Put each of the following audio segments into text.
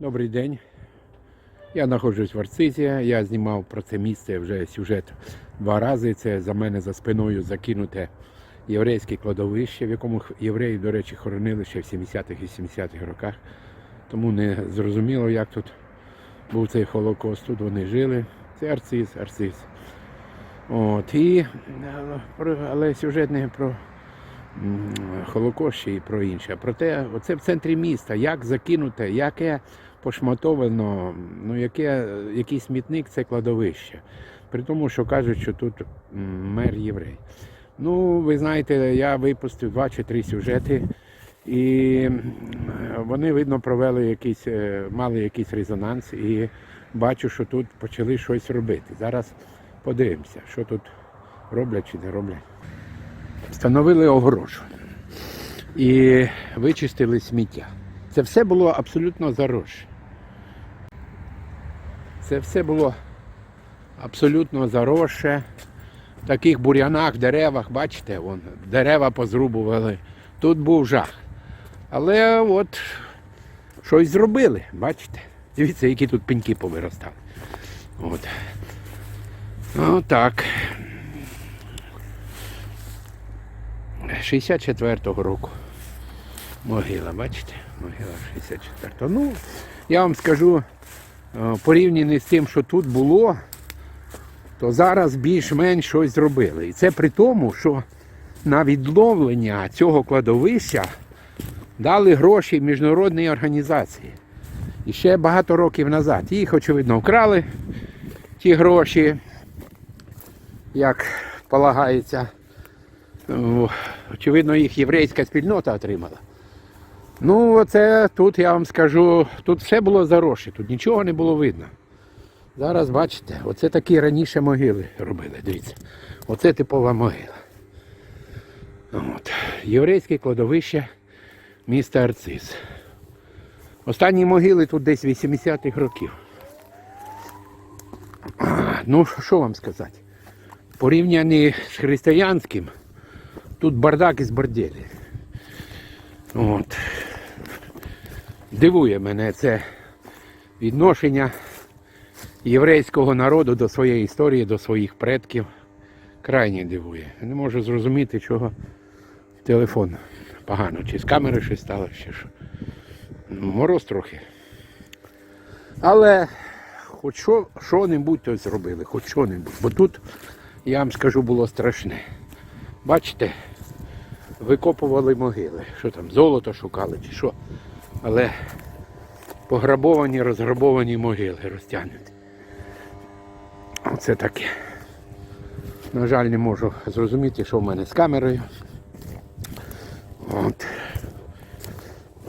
Добрий день. Я знаходжусь в Арцизі. Я знімав про це місце вже сюжет два рази. Це за мене за спиною закинуте єврейське кладовище, в якому євреї, до речі, хоронили ще в 70-х і 70-х роках. Тому не зрозуміло, як тут був цей Холокост. Тут вони жили. Це Арциз, Арциз. От, і, е, але сюжет не про Холокост і про інше. Проте оце в центрі міста, як закинуте, яке пошматовано, ну яке, який смітник це кладовище. При тому, що кажуть, що тут мер єврей. Ну, ви знаєте, я випустив два чи три сюжети, і вони, видно, провели якийсь, е, мали якийсь резонанс, і бачу, що тут почали щось робити. Зараз подивимося, що тут роблять чи не роблять. Встановили огорожу і вичистили сміття. Це все було абсолютно заросше. Це все було абсолютно заросше. В таких бур'янах, деревах, бачите, вон, дерева позрубували. Тут був жах. Але от щось зробили, бачите? Дивіться, які тут пеньки повиростали. От. Отак. 64-го року. Могила, бачите? Могила 64-го. Ну, я вам скажу, е, порівняно з тим, що тут було, то зараз більш-менш щось зробили. І це при тому, що на відновлення цього кладовища дали гроші міжнародній організації. І ще багато років назад. Їх, очевидно, вкрали ті гроші, як полагається. Очевидно, їх єврейська спільнота отримала. Ну, оце тут я вам скажу, тут все було заросше, тут нічого не було видно. Зараз бачите, оце такі раніше могили робили, дивіться. Оце типова могила. От. Єврейське кладовище міста Арциз. Останні могили тут десь 80-х років. Ну, що вам сказати? Порівняні з християнським, тут бардак із борделі. От. Дивує мене це відношення єврейського народу до своєї історії, до своїх предків. Крайне дивує. Не можу зрозуміти, чого телефон погано. Чи з камери щось стало, чи що. Мороз трохи. Але хоч що, що-небудь то зробили, хоч що-небудь. Бо тут, я вам скажу, було страшне. Бачите, викопували могили. Що там, золото шукали чи що. Але пограбовані, розграбовані могили розтягнуті. Оце таке. На жаль, не можу зрозуміти, що в мене з камерою. От.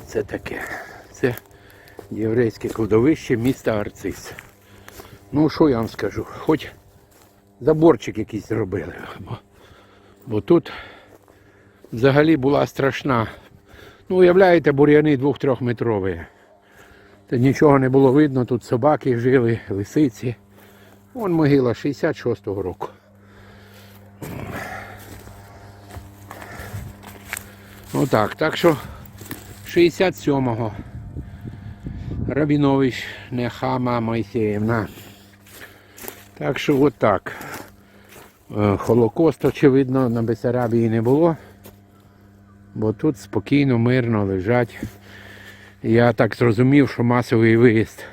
Це таке. Це єврейське кладовище міста Арцис. Ну, що я вам скажу? Хоч заборчик якийсь зробили. Бо, бо тут взагалі була страшна. Ну, уявляєте, бур'яни двох-трьохметрові. Та нічого не було видно, тут собаки жили, лисиці. Вон могила 66-го року. Отак. Так що 67-го. Рабінович Нехама Майсеєвна. Так що отак. Е, Холокост, очевидно, на Бесарабії не було. Бо тут спокійно, мирно лежать. Я так зрозумів, що масовий виїзд